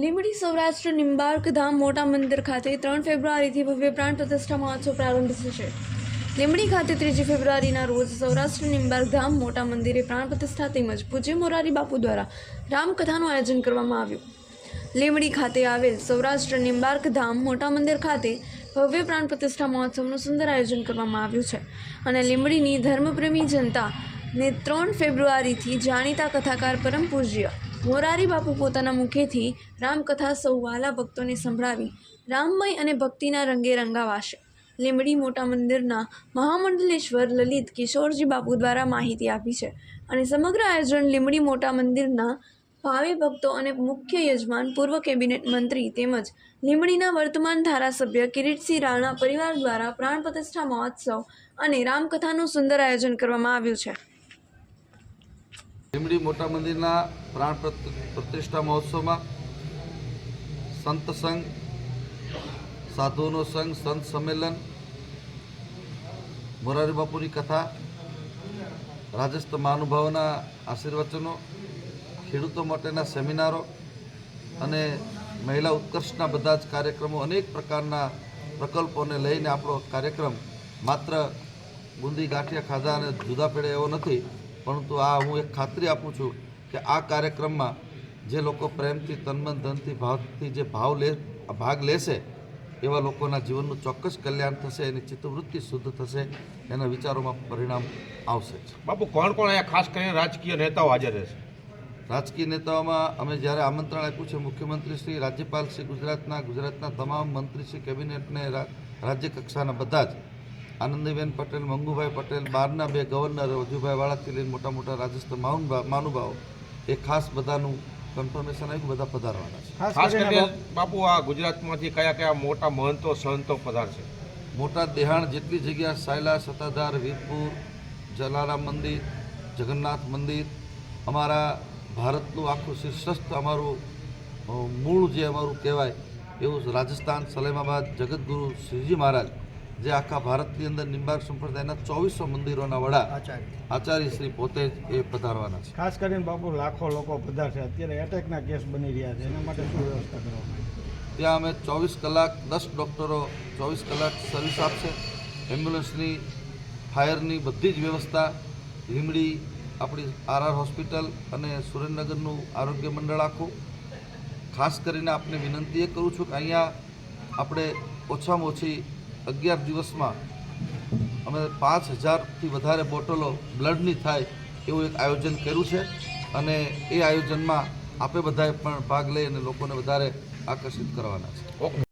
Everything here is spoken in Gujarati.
લીંબડી સૌરાષ્ટ્ર નિંબાર્ક ધામ મોટા મંદિર ખાતે ત્રણ ફેબ્રુઆરીથી ભવ્ય પ્રાણ પ્રતિષ્ઠા મહોત્સવ પ્રારંભ થશે. લીંબડી ખાતે ત્રીજી ફેબ્રુઆરીના રોજ સૌરાષ્ટ્ર નિંબાર્ક ધામ મોટા મંદિરે પ્રાણ પ્રતિષ્ઠા તેમજ પૂજ્ય મોરારી બાપુ દ્વારા રામકથાનું આયોજન કરવામાં આવ્યું. લીંબડી ખાતે આવેલ સૌરાષ્ટ્ર નિંબાર્ક ધામ મોટા મંદિર ખાતે ભવ્ય પ્રાણ પ્રતિષ્ઠા મહોત્સવનું સુંદર આયોજન કરવામાં આવ્યું છે અને લીંબડીની ધર્મપ્રેમી જનતા ને ત્રણ ફેબ્રુઆરીથી જાણીતા કથાકાર પરમ પૂજ્ય મોરારી બાપુ પોતાના મુખેથી રામકથા સૌ વાલા ભક્તોને સંભળાવી રામમય અને ભક્તિના રંગે રંગાવાશે. લીંબડી મોટા મંદિરના મહામંડલેશ્વર લલિત કિશોરજી બાપુ દ્વારા માહિતી આપી છે અને સમગ્ર આયોજન લીંબડી મોટા મંદિરના ભાવિ ભક્તો અને મુખ્ય યજમાન, પૂર્વ કેબિનેટ મંત્રી તેમજ લીંબડીના વર્તમાન ધારાસભ્ય કિરીટસિંહ રાણા પરિવાર દ્વારા પ્રાણ પ્રતિષ્ઠા મહોત્સવ અને રામકથાનું સુંદર આયોજન કરવામાં આવ્યું છે. લીમડી મોટા મંદિરના પ્રાણ પ્રત- પ્રતિષ્ઠા મહોત્સવમાં સંત સંઘ, સાધુઓનો સંઘ, સંત સંમેલન, મોરારી બાપુની કથા, રાજસ્થ મહાનુભાવોના આશીર્વચનો, ખેડૂતો માટેના સેમિનારો અને મહિલા ઉત્કર્ષના બધા જ કાર્યક્રમો અનેક પ્રકારના પ્રકલ્પોને લઈને આપણો કાર્યક્રમ માત્ર બુંદી ગાંઠિયા ખાધા અને જુદા પડે એવો નથી. પરંતુ આ હું એક ખાતરી આપું છું કે આ કાર્યક્રમમાં જે લોકો પ્રેમથી તનમન ધનથી ભાવથી જે ભાવ લે ભાગ લેશે એવા લોકોના જીવનનું ચોક્કસ કલ્યાણ થશે એની ચિત્તવૃત્તિ શુદ્ધ થશે એના વિચારોમાં પરિણામ આવશે બાપુ કોણ કોણ અહીંયા ખાસ કરીને રાજકીય નેતાઓ હાજર રહેશે? રાજકીય નેતાઓમાં અમે જ્યારે આમંત્રણ આપ્યું છે મુખ્યમંત્રી શ્રી રાજ્યપાલ શ્રી ગુજરાતના ગુજરાતના તમામ મંત્રી શ્રી કેબિનેટને રાજ્ય કક્ષાના બધા જ આનંદીબેન પટેલ મંગુભાઈ પટેલ બહારના બે ગવર્નર વજુભાઈ વાળાથી લઈને મોટા મોટા રાજસ્થાન માનુભાવ માનુભાવ એ ખાસ બધાનું કન્ફર્મેશન આવ્યું બધા પધારવાના છે. ખાસ કરીને બાપુ આ ગુજરાતમાંથી કયા કયા મોટા મહંતો સંતો પધારશે? મોટા દેહાણ જેટલી જગ્યા સાયલા સત્તાધાર વીરપુર જલારામ મંદિર જગન્નાથ મંદિર અમારા ભારતનું આખું શીર્ષસ્થ અમારું મૂળ જે અમારું કહેવાય એવું રાજસ્થાન સલેમાબાદ જગતગુરુ શ્રીજી મહારાજ જે આખા ભારતની અંદર નિંબાર્ક સંપ્રદાયના ચોવીસો મંદિરોના વડા આચાર્ય. શ્રી પોતે જ એ પધારવાના છે. ખાસ કરીને બાપુ લાખો લોકો પધારશે. અત્યારે એટેકના કેસ બની રહ્યા છે. એના માટે શું વ્યવસ્થા કરવામાં ત્યાં અમે ચોવીસ કલાક દસ ડૉક્ટરો ચોવીસ કલાક સર્વિસ આપશે. એમ્બ્યુલન્સની ફાયરની બધી જ વ્યવસ્થા લીમડી આપણી આરઆર હોસ્પિટલ અને સુરેન્દ્રનગરનું આરોગ્ય મંડળ આખું. ખાસ કરીને આપને વિનંતી એ કરું છું કે અહીંયા આપણે ઓછામાં ઓછી અગિયાર દિવસમાં અમે પાંચ હજારથી વધારે બોટલો બ્લડની થાય એવું એક આયોજન કર્યું છે અને એ આયોજનમાં આપે બધાએ પણ ભાગ લઈ અને લોકોને વધારે આકર્ષિત કરવાના છે. ઓકે.